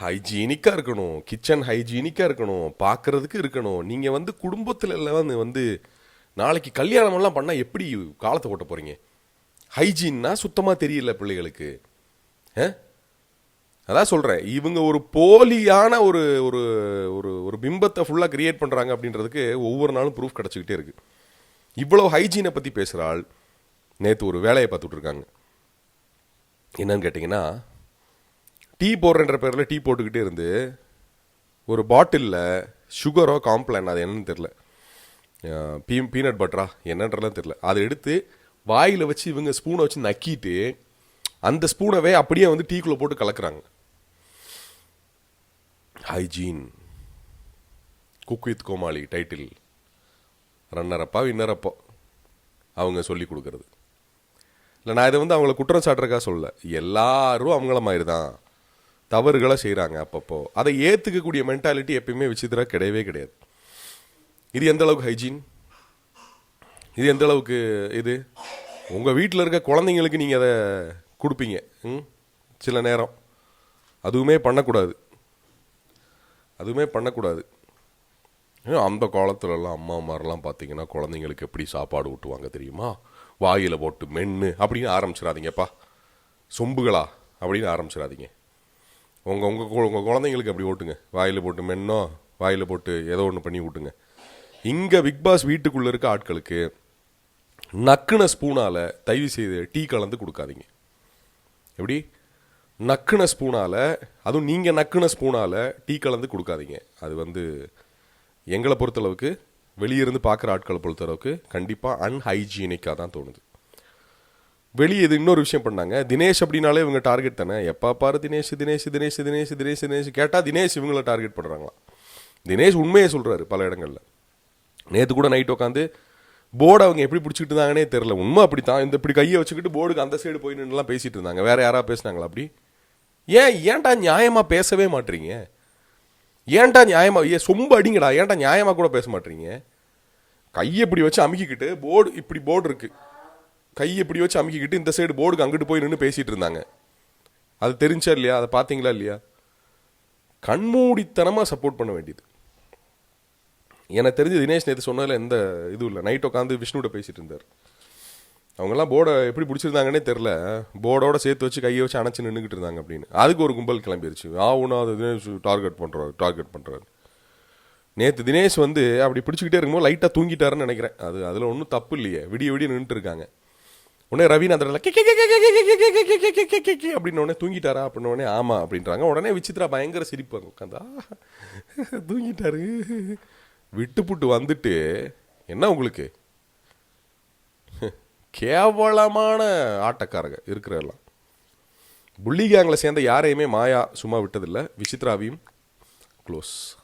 ஹைஜீனிக்காக இருக்கணும். கிச்சன் ஹைஜீனிக்காக இருக்கணும். பார்க்குறதுக்கு இருக்கணும். நீங்கள் வந்து குடும்பத்தில் எல்லாம் வந்து நாளைக்கு கல்யாணமெல்லாம் பண்ணால் எப்படி காலத்தை ஓட்ட போகிறீங்க ஹைஜீன்னா சுத்தமாக தெரியல பிள்ளைகளுக்கு. ஆ? அதான் சொல்கிறேன் இவங்க ஒரு போலியான ஒரு ஒரு ஒரு ஒரு பிம்பத்தை ஃபுல்லாக கிரியேட் பண்ணுறாங்க அப்படின்றதுக்கு ஒவ்வொரு நாளும் ப்ரூஃப் கிடச்சிக்கிட்டே இருக்குது இவ்வளோ ஹைஜீனை பற்றி பேசுகிற ஆள் நேற்று ஒரு வேலையை பார்த்துட்ருக்காங்க என்னன்னு கேட்டிங்கன்னா டீ போடுறன்ற பேரில் டீ போட்டுக்கிட்டே இருந்து ஒரு பாட்டிலில் சுகரோ காம்ப்ளான் அது என்னன்னு தெரில பீ பீனட் பட்டரா என்னன்றலாம் தெரில அதை எடுத்து வாயில் வச்சு இவங்க ஸ்பூனை வச்சு நக்கிட்டு அந்த ஸ்பூனவே அப்படியே வந்து டீக்குள்ளே போட்டு கலக்குறாங்க. Hygiene Cook with Komali title ரன்னரப்பா அப்போ அவங்க சொல்லி கொடுக்குறது. இல்லை நான் இதை வந்து அவங்கள குற்றம் சாட்டுறக்கா சொல்ல எல்லாரும் அவங்கள மாதிரி தான் தவறுகளை செய்கிறாங்க அப்பப்போ. அதை ஏற்றுக்கக்கூடிய மென்டாலிட்டி எப்பயுமே விசித்திரா கிடையவே கிடையாது. இது எந்த அளவுக்கு ஹைஜீன் இது எந்த அளவுக்கு இது? உங்கள் வீட்டில் இருக்க குழந்தைங்களுக்கு நீங்கள் அதை கொடுப்பீங்க. ம்? சில நேரம். அதுவுமே பண்ணக்கூடாது. அதுவுமே பண்ணக்கூடாது. அந்த காலத்துலலாம் அம்மா அம்மாரெல்லாம் பார்த்தீங்கன்னா குழந்தைங்களுக்கு எப்படி சாப்பாடு ஊட்டுவாங்க தெரியுமா? வாயில் போட்டு மென்று அப்படின்னு ஆரம்பிச்சிடாதீங்கப்பா. சொம்புகளா அப்படின்னு ஆரம்பிச்சிடாதீங்க. உங்கள் உங்கள் உங்கள் குழந்தைங்களுக்கு அப்படி ஓட்டுங்க. வாயில் போட்டு மென்னோ வாயில் போட்டு ஏதோ ஒன்று பண்ணி விட்டுங்க இங்கே பிக் பாஸ் வீட்டுக்குள்ளே இருக்க ஆட்களுக்கு நக்குன ஸ்பூனால் தயவு செய்து டீ கலந்து கொடுக்காதீங்க. எப்படி? நக்குன ஸ்பூனால் அதுவும் நீங்கள் நக்குன ஸ்பூனால் டீ கலந்து கொடுக்காதீங்க. அது வந்து எங்களை பொறுத்தளவுக்கு வெளியிருந்து பார்க்குற ஆட்களை பொறுத்தளவுக்கு கண்டிப்பாக அன்ஹைஜீனிக்காக தான் தோணுது. வெளியே இது இன்னொரு விஷயம் பண்ணாங்க. தினேஷ் அப்படின்னாலே இவங்க டார்கெட் தானே? எப்போ பாரு தினேஷ் தினேஷ் தினேஷ் தினேஷ் தினேஷ் தினேஷ். கேட்டால் தினேஷ் இவங்கள டார்கெட் பண்ணுறாங்களாம் தினேஷ் உண்மையை சொல்கிறாரு பல இடங்களில். நேற்று கூட நைட் உட்காந்து போர்டு அவங்க எப்படி பிடிச்சிட்டு இருந்தாங்கன்னே தெரில உண்மை அப்படித்தான். இந்த இப்படி கையை வச்சுக்கிட்டு போர்டுக்கு அந்த சைடு போய் நின்றுலாம் பேசிகிட்டு இருந்தாங்க. வேறு யாராவது பேசினாங்களா அப்படி? ஏன் ஏன்டா நியாயமாக பேசவே மாட்டீங்க? ஏன்டா நியாயமாக ஏன் சொம்ப அடிங்கடா. ஏன்டா நியாயமாக கூட பேச மாட்டீங்க? கையை இப்படி வச்சு அமுக்கிக்கிட்டு போர்டு இப்படி போர்டு இருக்குது கையை இப்படி வச்சு அமுக்கிக்கிட்டு இந்த சைடு போர்டுக்கு அங்கிட்டு போய் நின்று பேசிட்டு இருந்தாங்க. அது தெரிஞ்சா இல்லையா? அதை பார்த்தீங்களா இல்லையா? கண்மூடித்தனமாக சப்போர்ட் பண்ண வேண்டியது. எனக்கு தெரிஞ்சு தினேஷ் நேற்று சொன்னதில் எந்த இதுவும் இல்லை. நைட் உட்காந்து விஷ்ணுகிட்ட பேசிட்டு இருந்தார். அவங்கெல்லாம் போர்டை எப்படி பிடிச்சிருந்தாங்கன்னே தெரில போர்டோட சேர்த்து வச்சு கையை வச்சு அணைச்சு நின்றுக்கிட்டு இருந்தாங்க அப்படின்னு. அதுக்கு ஒரு கும்பல் கிளம்பிருச்சு. ஆவுனா அது தினேஷ் டார்கெட் பண்ணுறாரு டார்கெட் பண்ணுறாரு நேற்று தினேஷ் வந்து அப்படி பிடிச்சிக்கிட்டே இருக்கும்போது லைட்டாக தூங்கிட்டாருன்னு நினைக்கிறேன். அது அதில் ஒன்றும் தப்பு இல்லையே. விடிய விடிய நின்றுட்டு இருக்காங்க. உடனே ரவீநாதர் அப்படின்னு உடனே தூங்கிட்டாரா அப்படின்னு உடனே ஆமா அப்படின்றாங்க உடனே விசித்ரா பயங்கர சிரிப்பாங்க உட்காந்தா தூங்கிட்டாரு விட்டுப்புட்டு வந்துட்டு என்ன உங்களுக்கு கேவலமான ஆட்டக்காரங்க இருக்கிறெல்லாம் புள்ளி கேங்கில் சேர்ந்த யாரையுமே மாயா சும்மா விட்டதில்லை விசித்ராவையும் க்ளோஸ்